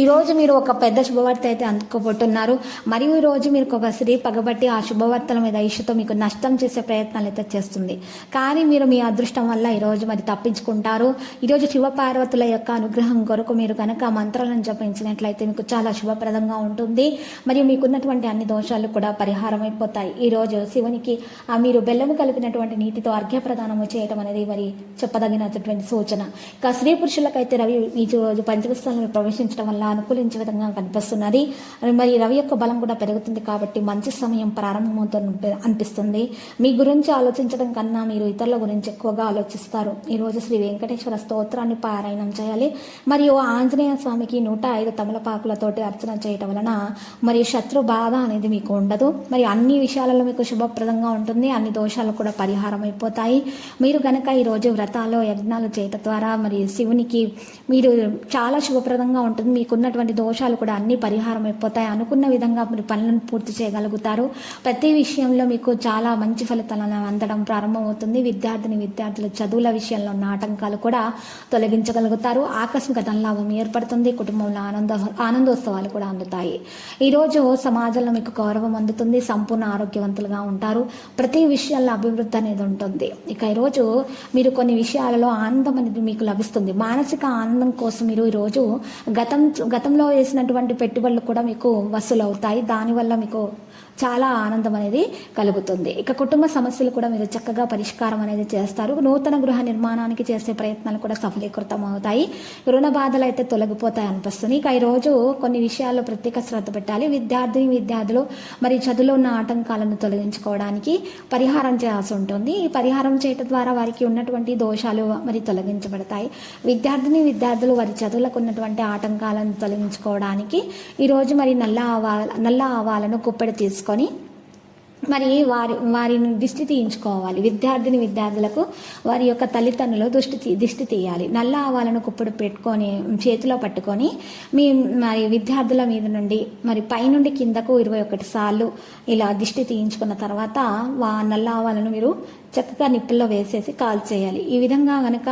ఈరోజు మీరు ఒక పెద్ద శుభవార్త అయితే అందుకోబోతున్నారు. మరియు ఈ రోజు మీరు ఒక స్త్రీ పగబట్టి ఆ శుభవార్తల మీద ఇష్యూతో మీకు నష్టం చేసే ప్రయత్నాలు అయితే చేస్తుంది. కానీ మీరు మీ అదృష్టం వల్ల ఈరోజు మరి తప్పించుకుంటారు. ఈరోజు శివపార్వతుల యొక్క అనుగ్రహం కొరకు మీరు కనుక మంత్రాలను జపించినట్లయితే మీకు చాలా శుభప్రదంగా ఉంటుంది. మరియు మీకున్నటువంటి అన్ని దోషాలు కూడా పరిహారం అయిపోతాయి. ఈ రోజు శివునికి ఆ మీరు బెల్లము కలిపినటువంటి నీటితో అర్ఘ్యప్రదానము చేయటం అనేది మరి చెప్పదగినటువంటి సూచన. ఇక స్త్రీ పురుషులకైతే రవి ఈ రోజు పంచమస్థానంలో ప్రవేశించడం వల్ల అనుకూలించే విధంగా కనిపిస్తున్నది. మరి రవి యొక్క బలం కూడా పెరుగుతుంది కాబట్టి మంచి సమయం ప్రారంభమవుతుంది అనిపిస్తుంది. మీ గురించి ఆలోచించడం కన్నా మీరు ఇతరుల గురించి ఎక్కువగా ఆలోచిస్తారు. ఈరోజు శ్రీ వెంకటేశ్వర స్తోత్రాన్ని పారాయణం చేయాలి. మరియు ఆంజనేయ స్వామికి నూట ఐదు తమలపాకులతోటి అర్చన చేయటం వలన మరి శత్రు బాధ అనేది మీకు ఉండదు. మరి అన్ని విషయాలలో మీకు శుభప్రదంగా ఉంటుంది. అన్ని దోషాలు కూడా పరిహారం అయిపోతాయి. మీరు గనక ఈరోజు వ్రతాలు యజ్ఞాలు చేయటం ద్వారా మరి శివునికి మీరు చాలా శుభప్రదంగా ఉంటుంది. మీకున్నటువంటి దోషాలు కూడా అన్ని పరిహారం అయిపోతాయి అనుకున్న విధంగా మీరు పనులను పూర్తి చేయగలుగుతారు. ప్రతి విషయంలో మీకు చాలా మంచి ఫలితాలను అందడం ప్రారంభమవుతుంది. విద్యార్థిని విద్యార్థుల చదువుల విషయంలో ఉన్న ఆటంకాలు కూడా తొలగించగలుగుతారు. ఆకస్మిక ధనలాభం ఏర్పడుతుంది. కుటుంబంలో ఆనంద ఆనందోత్సవాలు కూడా అందుతాయి. ఈరోజు సమాజంలో మీకు గౌరవం అందుతుంది. సంపూర్ణ ఆరోగ్యవంతులుగా ఉంటారు. ప్రతి విషయాల్లో అభివృద్ధి అనేది ఉంటుంది. ఇక ఈరోజు మీరు కొన్ని విషయాలలో ఆనందం అనేది మీకు లభిస్తుంది. మానసిక ఆనందం కోసం మీరు ఈరోజు గతం గతంలో వేసినటువంటి పెట్టుబడులు కూడా మీకు వసూలు అవుతాయి దానివల్ల మీకు చాలా ఆనందం అనేది కలుగుతుంది. ఇక కుటుంబ సమస్యలు కూడా మీరు చక్కగా పరిష్కారం అనేది చేస్తారు. నూతన గృహ నిర్మాణానికి చేసే ప్రయత్నాలు కూడా సఫలీకృతం అవుతాయి. రుణ బాధలు అయితే తొలగిపోతాయి అనిపిస్తుంది. ఇక ఈరోజు కొన్ని విషయాల్లో ప్రత్యేక శ్రద్ధ పెట్టాలి. విద్యార్థిని విద్యార్థులు మరి చదువులో ఉన్న ఆటంకాలను తొలగించుకోవడానికి పరిహారం చేయాల్సి ఉంటుంది. ఈ పరిహారం చేయటం ద్వారా వారికి ఉన్నటువంటి దోషాలు మరి తొలగించబడతాయి. విద్యార్థిని విద్యార్థులు వారి చదువులకు ఉన్నటువంటి ఆటంకాలను తొలగించుకోవడానికి ఈరోజు మరి నల్ల ఆవాల నల్ల ఆవాలను కుప్పెడ తీసుకొని మరి వారి వారిని దిష్టి తీయించుకోవాలి. విద్యార్థిని విద్యార్థులకు వారి యొక్క తల్లిదండ్రులు దృష్టి దిష్టి తీయాలి. నల్ల ఆవాలను కుప్పుడు పెట్టుకొని చేతిలో పట్టుకొని మీ మరి విద్యార్థుల మీద నుండి మరి పైనుండి కిందకు ఇరవై ఒకటి సార్లు ఇలా దిష్టి తీయించుకున్న తర్వాత వా నల్ల ఆవాలను మీరు చక్కగా నిప్పుల్లో వేసేసి కాల్ చేయాలి. ఈ విధంగా కనుక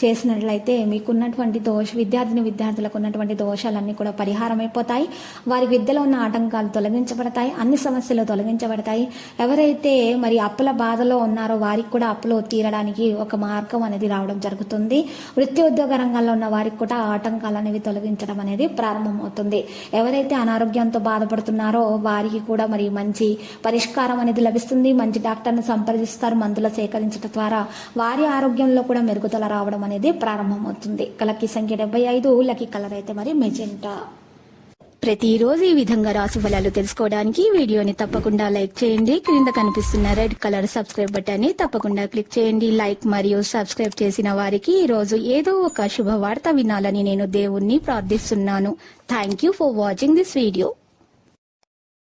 చేసినట్లయితే మీకున్నటువంటి దోష విద్యార్థిని విద్యార్థులకు ఉన్నటువంటి దోషాలన్నీ కూడా పరిహారమైపోతాయి వారి విద్యలో ఉన్న ఆటంకాలు తొలగించబడతాయి. అన్ని సమస్యలు తొలగించబడతాయి. ఎవరైతే మరి అప్పుల బాధలో ఉన్నారో వారికి కూడా అప్పులు తీరడానికి ఒక మార్గం అనేది రావడం జరుగుతుంది. వృత్తి ఉద్యోగ రంగంలో ఉన్న వారికి కూడా ఆటంకాలు అనేవి తొలగించడం అనేది ప్రారంభమవుతుంది. ఎవరైతే అనారోగ్యంతో బాధపడుతున్నారో వారికి కూడా మరి మంచి పరిష్కారం అనేది లభిస్తుంది. మంచి డాక్టర్ని సంప్రదిస్తారు. మందుల సేకరించడం ద్వారా వారి ఆరోగ్యంలో కూడా మెరుగుదల రావడం అనేది ప్రారంభమవుతుంది. కలకి సంఖ్య డెబ్బై ఐదు లకి కలర్ అయితే మరి మెజెంటా. ప్రతిరోజు ఈ విధంగా రాశి ఫలాలు తెలుసుకోవడానికి వీడియోని తప్పకుండా లైక్ చేయండి. క్రింద కనిపిస్తున్న రెడ్ కలర్ సబ్స్క్రైబ్ బటన్ని తప్పకుండా క్లిక్ చేయండి. లైక్ మరియు సబ్స్క్రైబ్ చేసిన వారికి ఈ రోజు ఏదో ఒక శుభవార్త వినాలని నేను దేవుణ్ణి ప్రార్థిస్తున్నాను. Thank you for watching this video